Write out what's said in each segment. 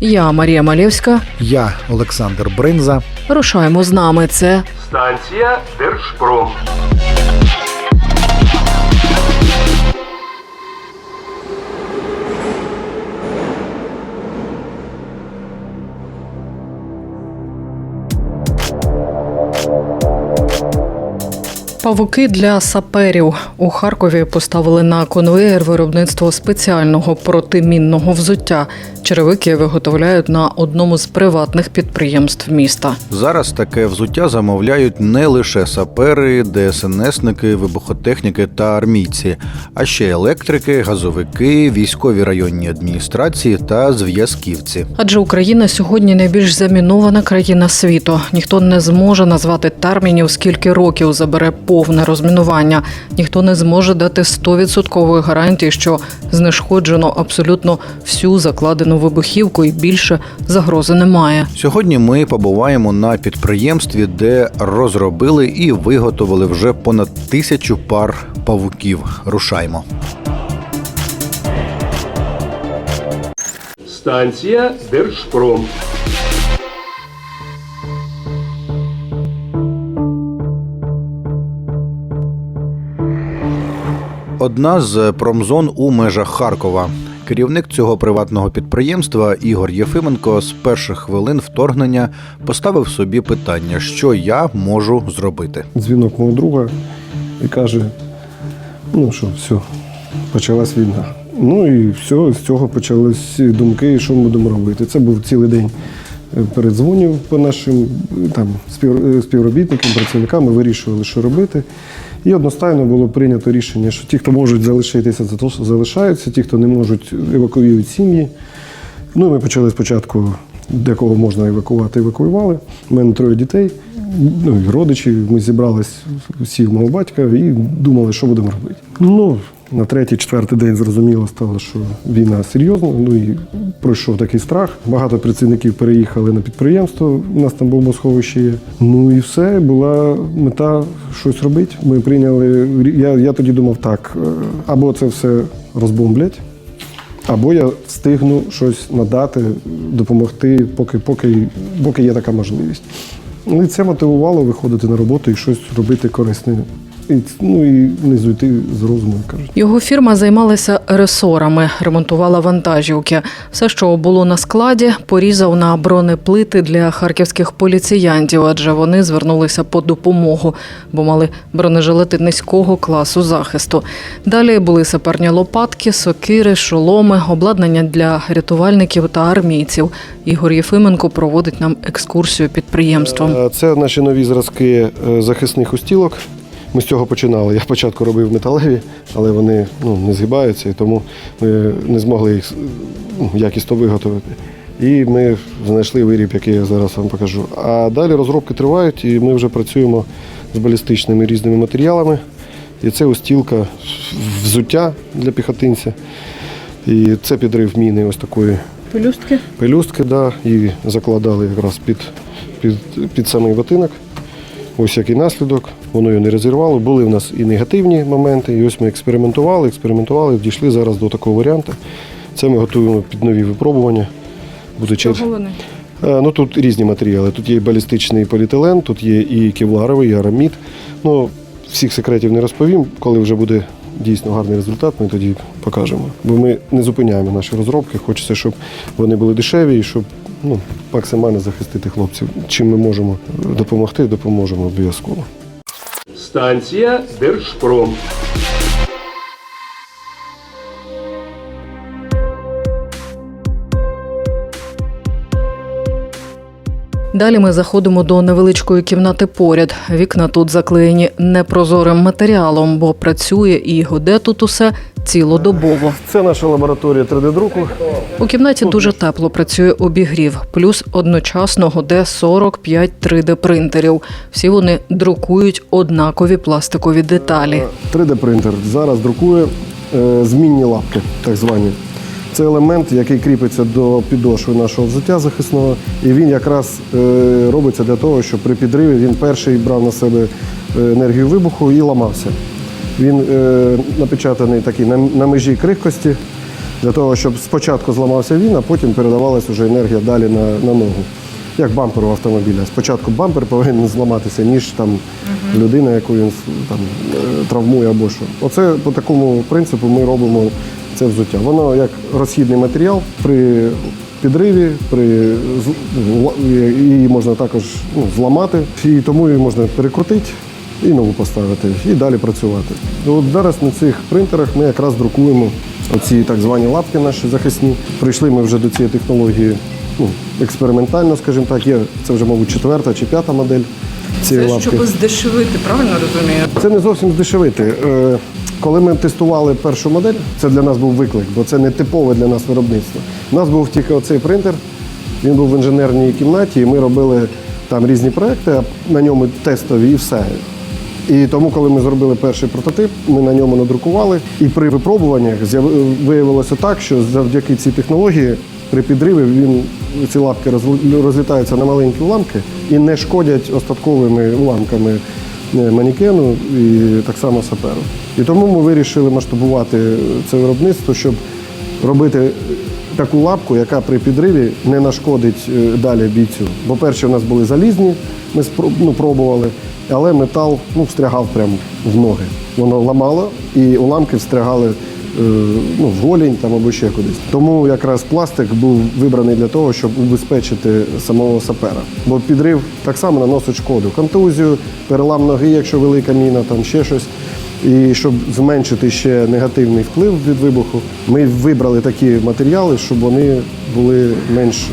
Я Марія Малєвська. я Олександр Бринза. Рушаємо з нами. Це Станція Держпром. Павуки для саперів у Харкові поставили на конвеєр виробництво спеціального протимінного взуття. Черевики виготовляють на одному з приватних підприємств міста. Зараз таке взуття замовляють не лише сапери, ДСНСники, вибухотехніки та армійці, а ще електрики, газовики, військові районні адміністрації та зв'язківці. Адже Україна сьогодні найбільш замінована країна світу. Ніхто не зможе назвати термінів, скільки років забере повне розмінування. Ніхто не зможе дати 100% гарантії, що знешкоджено абсолютно всю закладену вибухівку і більше загрози немає. Сьогодні ми побуваємо на підприємстві, де розробили і виготовили вже понад тисячу пар павуків. Рушаймо. Станція Держпром. Одна з промзон у межах Харкова. Керівник цього приватного підприємства Ігор Єфименко з перших хвилин вторгнення поставив собі питання, що я можу зробити. дзвінок мого друга і каже: ну що, все, почалась війна. Ну і все, з цього почались думки, що ми будемо робити. Це був цілий день передзвонів по нашим там, співробітникам, працівникам, ми вирішували, що робити. І одностайно було прийнято рішення, що ті, хто можуть залишитися, залишаються, ті, хто не можуть, евакуюють сім'ї. Ну, ми почали спочатку, де кого можна евакувати, евакуювали. У мене троє дітей, ну і родичі. Ми зібрались всі в мого батька і думали, що будемо робити. Ну, на третій, четвертий день зрозуміло стало, що війна серйозна. Ну і пройшов такий страх. Багато працівників переїхали на підприємство. У нас там бомбосховище є. Ну і все, була мета щось робити. Ми прийняли. Я, я тоді думав так: е, або це все розбомблять. Або я встигну щось надати, допомогти, поки, поки, поки є така можливість. Ну, І це мотивувало виходити на роботу і щось робити корисне. І, ну і не зійти з розуму, кажуть. Його фірма займалася ресорами, ремонтувала вантажівки. Все, що було на складі, порізав на бронеплити для харківських поліціянтів, адже вони звернулися по допомогу, бо мали бронежилети низького класу захисту. Далі були саперні лопатки, сокири, шоломи, обладнання для рятувальників та армійців. Ігор Єфименко проводить нам екскурсію підприємством. Е, Це наші нові зразки е, захисних устілок. Ми з цього починали. Я спочатку робив металеві, але вони ну, не згибаються, і тому ми не змогли їх ну, якісно виготовити. І ми знайшли виріб, який я зараз вам покажу. А далі розробки тривають, і ми вже працюємо з балістичними різними матеріалами. І це устілка взуття для піхотинця. І це підрив міни ось такої Пелюстки. пелюстки, да, і закладали якраз під, під, під самий ботинок. Ось який наслідок, воно його не розірвало. Були в нас і негативні моменти, і ось ми експериментували, експериментували, дійшли зараз до такого варіанту. Це ми готуємо під нові випробування. Буде вони? Е, Ну, тут різні матеріали. Тут є і балістичний поліетилен, тут є і кевларовий, і арамід. Ну, всіх секретів не розповім. Коли вже буде дійсно гарний результат, ми тоді покажемо. Бо ми не зупиняємо наші розробки. Хочеться, щоб вони були дешеві і щоб ну, максимально захистити хлопців. Чим ми можемо допомогти, допоможемо обов'язково. Станція Держпром. Далі ми заходимо до невеличкої кімнати поряд. Вікна тут заклеєні непрозорим матеріалом, бо працює і годе тут усе цілодобово. Це наша лабораторія 3D-друку. У кімнаті дуже тепло працює обігрів, плюс одночасно гуде 45 3D-принтерів. Всі вони друкують однакові пластикові деталі. 3D-принтер зараз друкує е, змінні лапки, так звані. Це елемент, який кріпиться до підошви нашого взуття захисного, і він якраз е, робиться для того, щоб при підриві він перший брав на себе е, енергію вибуху і ламався. Він е, напечатаний такий на, на межі крихкості, для того, щоб спочатку зламався він, а потім передавалася вже енергія далі на, на ногу. Як бампер у автомобіля. Спочатку бампер повинен зламатися, ніж там людина, яку він там, е, травмує або що. Оце по такому принципу ми робимо це взуття. Воно як розхідний матеріал при підриві, при її можна також ну, зламати, і тому її можна перекрутити і нову поставити, і далі працювати. І От зараз на цих принтерах ми якраз друкуємо оці так звані лапки наші захисні. Прийшли ми вже до цієї технології ну, експериментально, скажімо так. Є це вже, мабуть, четверта чи п'ята модель цієї лапки. здешевити, правильно розумію? Це не зовсім здешевити. Е, Коли ми тестували першу модель, це для нас був виклик, бо це не типове для нас виробництво. У нас був тільки оцей принтер, він був в інженерній кімнаті, і ми робили там різні проекти, а на ньому тестові і все. І тому, коли ми зробили перший прототип, ми на ньому надрукували. І при випробуваннях виявилося так, що завдяки цій технології при підриві він ці лапки розлітаються на маленькі уламки і не шкодять остатковими уламками е, манікену і так само саперу. І тому ми вирішили масштабувати це виробництво, щоб робити таку лапку, яка при підриві не нашкодить е, далі бійцю. Бо перші у нас були залізні, ми ну, пробували, але метал ну, встрягав прямо в ноги. Воно ламало і уламки встрягали е, ну, в голінь там, або ще кудись. Тому якраз пластик був вибраний для того, щоб убезпечити самого сапера. Бо підрив так само наносить шкоду. Контузію, перелам ноги, якщо велика міна, там ще щось. І щоб зменшити ще негативний вплив від вибуху, ми вибрали такі матеріали, щоб вони були менш е,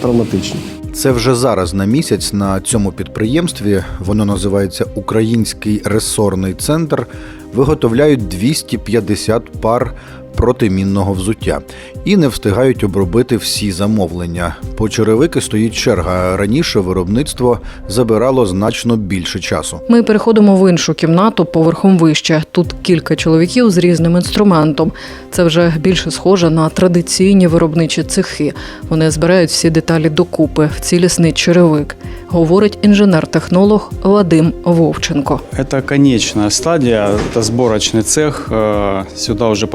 травматичні. Це вже зараз на місяць на цьому підприємстві, воно називається Український ресорний центр, виготовляють 250 пар протимінного взуття і не встигають обробити всі замовлення. По черевики стоїть черга. Раніше виробництво забирало значно більше часу. Ми переходимо в іншу кімнату поверхом вище. Тут кілька чоловіків з різним інструментом. Це вже більше схоже на традиційні виробничі цехи. Вони збирають всі деталі докупи в цілісний черевик, говорить інженер-технолог Вадим Вовченко. Это конечная стадия, это сборочный цех. Э, Сюда уже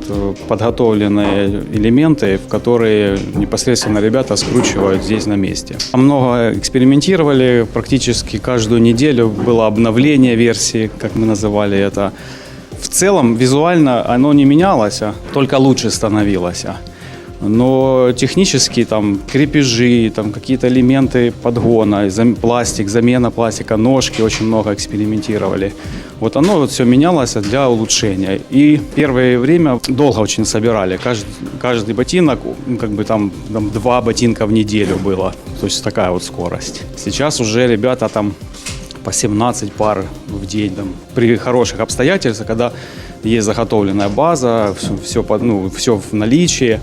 попадают э, подготовленные элементы, в которые непосредственно ребята скручивают здесь на месте. Много экспериментировали, практически каждую неделю было обновление версии, как мы называли это. В целом визуально оно не менялось, а только лучше становилось. Но технически там крепежи, там какие-то элементы подгона, зам- пластик, замена пластика, ножки очень много экспериментировали. Вот оно вот все менялось для улучшения. И первое время долго очень собирали. Каждый, каждый ботинок, ну, как бы там, там два ботинка в неделю было. То есть такая вот скорость. Сейчас уже ребята там по 17 пар в день там, при хороших обстоятельствах, когда есть заготовленная база, все, все, ну, все в наличии,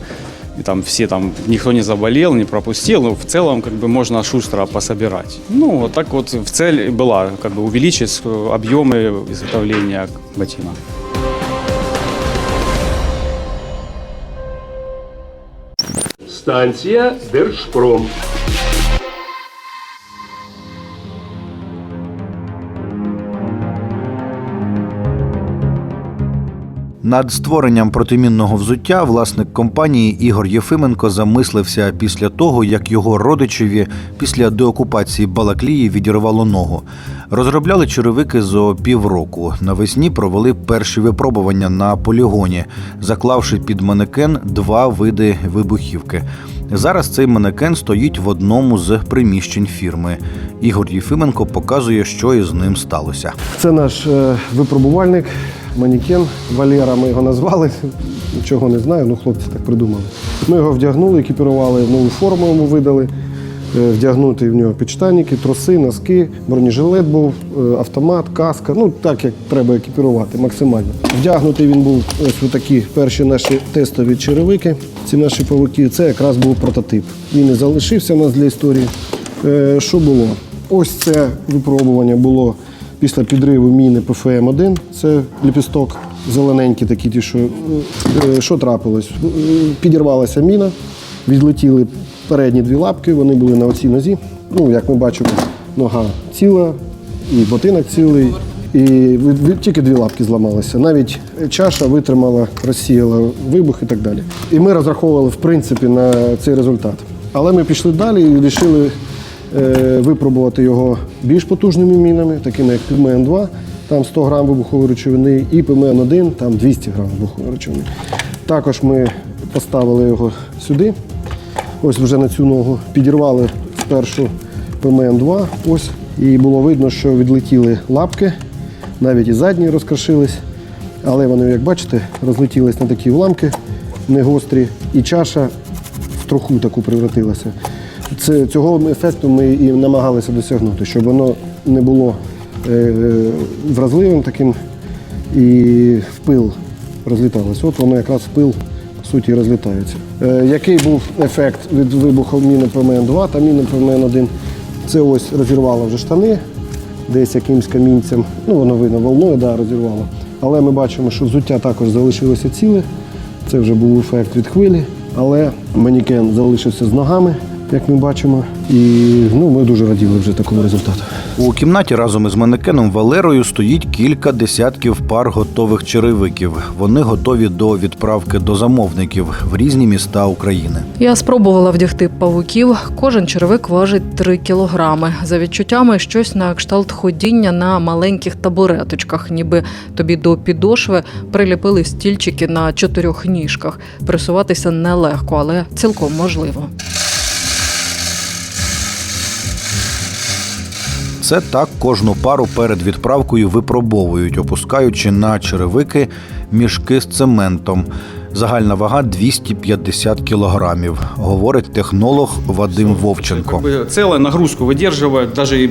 и там все там, никто не заболел, не пропустил, ну, в целом как бы можно шустро пособирать. Ну, вот так вот в цель была как бы увеличить объемы изготовления ботинок. Станція Держпром. Над створенням протимінного взуття власник компанії Ігор Єфименко замислився після того, як його родичеві після деокупації Балаклії відірвало ногу. Розробляли черевики зо півроку. Навесні провели перші випробування на полігоні, заклавши під манекен два види вибухівки. Зараз цей манекен стоїть в одному з приміщень фірми. Ігор Єфименко показує, що із ним сталося. Це наш е, випробувальник, манікен Валера, ми його назвали. Нічого не знаю, ну хлопці так придумали. Ми його вдягнули, екіпірували, нову форму йому видали. е, вдягнути в нього підштанники, троси, носки, бронежилет був, е, автомат, каска. Ну так як треба екіпірувати максимально. Вдягнутий він був ось у такі перші наші тестові черевики. Ці наші павуки. Це якраз був прототип. Він і залишився у нас для історії. Е, Що було? Ось це випробування було після підриву міни ПФМ-1. Це ліпісток зелененькі такі, ті, що, е, що трапилось? Е, Підірвалася міна, відлетіли передні дві лапки, вони були на оцій нозі. Ну, як ми бачимо, нога ціла, і ботинок цілий, і тільки дві лапки зламалися. Навіть чаша витримала, розсіяла вибух і так далі. І ми розраховували в принципі на цей результат. Але ми пішли далі і вирішили е, випробувати його більш потужними мінами, такими як ПМН-2, там 100 грам вибухової речовини, і ПМН-1, там 200 грам вибухової речовини. Також ми поставили його сюди, ось вже на цю ногу, підірвали спершу ПМН-2, ось, і було видно, що відлетіли лапки, навіть і задні розкрошились, але вони, як бачите, розлетілись на такі уламки негострі, і чаша в троху таку превратилася. Це, цього ефекту ми і намагалися досягнути, щоб воно не було е, вразливим таким і в пил розліталося. От воно якраз в пил, по суті, розлітається. Е, який був ефект від вибуху міни ПМН-2 та міни ПМН-1? Це ось розірвало вже штани десь якимсь камінцем. Ну, воно видно волною, да, розірвало. Але ми бачимо, що взуття також залишилося ціле. Це вже був ефект від хвилі, але манікен залишився з ногами, як ми бачимо. І ну, ми дуже раділи вже такому результату. У кімнаті разом із манекеном Валерою стоїть кілька десятків пар готових черевиків. Вони готові до відправки до замовників в різні міста України. Я спробувала вдягти павуків. Кожен черевик важить 3 кілограми. За відчуттями щось на кшталт ходіння на маленьких табуреточках, ніби тобі до підошви приліпили стільчики на чотирьох ніжках. Присуватися нелегко, але цілком можливо. Це так кожну пару перед відправкою випробовують, опускаючи на черевики мішки з цементом. Загальна вага 250 кілограмів, говорить технолог Вадим Вовченко. Как бы целая нагрузку выдерживает, даже и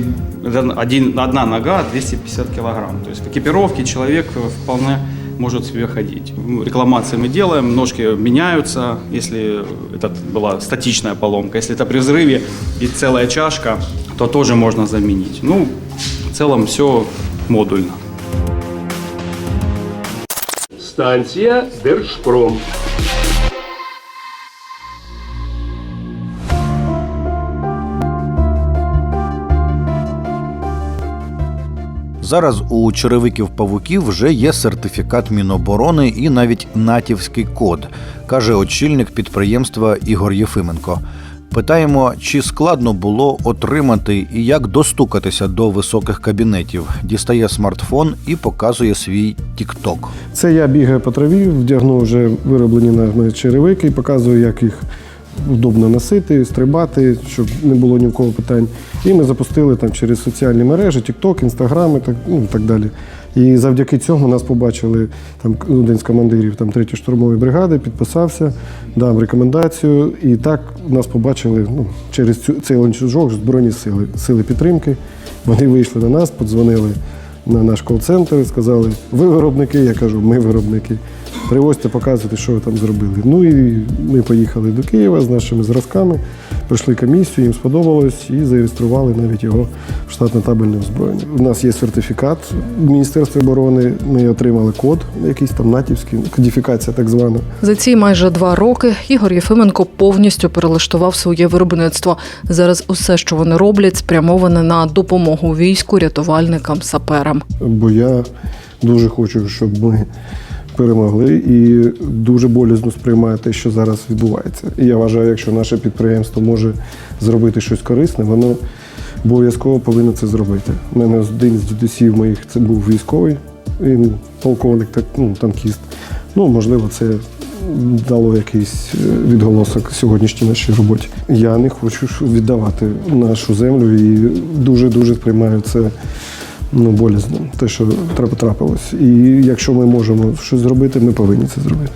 один, одна нога 250 килограмм. То есть в экипировке человек вполне может себе ходить. Ну, Рекламации мы делаем, ножки меняются, если это была статичная поломка. Если это при взрыве и целая чашка, то тоже можно заменить. Ну, в целом все модульно. Станція Держпром. Зараз у черевиків павуків вже є сертифікат Міноборони і навіть натівський код, каже очільник підприємства Ігор Єфименко. Питаємо, чи складно було отримати і як достукатися до високих кабінетів. Дістає смартфон і показує свій тікток. Це я бігаю по траві, вдягну вже вироблені нами черевики і показую, як їх удобно носити, стрибати, щоб не було ні в кого питань. І ми запустили там через соціальні мережі, TikTok, Instagram і так, ну, так далі. І завдяки цьому нас побачили там один з командирів там, 3-ї штурмової бригади, підписався, дав рекомендацію. І так нас побачили ну, через цю, цей ланцюжок Збройні сили, сили підтримки. Вони вийшли на нас, подзвонили на наш кол-центр і сказали, ви виробники, я кажу, ми виробники. Привозьте, показуйте, що ви там зробили. Ну і ми поїхали до Києва з нашими зразками, пройшли комісію, їм сподобалось і зареєстрували навіть його в штатне табельне озброєння. У нас є сертифікат Міністерства оборони, ми отримали код, якийсь там натівський, кодифікація так звана. За ці майже два роки Ігор Єфименко повністю перелаштував своє виробництво. Зараз усе, що вони роблять, спрямоване на допомогу війську, рятувальникам, саперам. Бо я дуже хочу, щоб ми перемогли і дуже болісно сприймаю те, що зараз відбувається. І я вважаю, якщо наше підприємство може зробити щось корисне, воно обов'язково повинно це зробити. У мене один з дідусів моїх це був військовий, він полковник, так, ну, танкіст. Ну, можливо, це дало якийсь е, відголосок сьогоднішній нашій роботі. Я не хочу віддавати нашу землю і дуже-дуже сприймаю це ну, болізно, те, що треба трапилось. І якщо ми можемо щось зробити, ми повинні це зробити.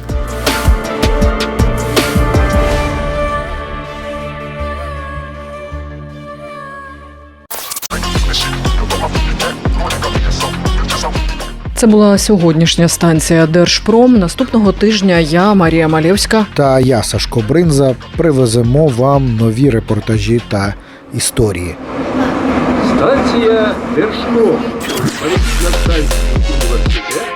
Це була сьогоднішня станція Держпром. Наступного тижня я, Марія Малєвська та я Сашко Бринза привеземо вам нові репортажі та історії. Станція. Політична станція університет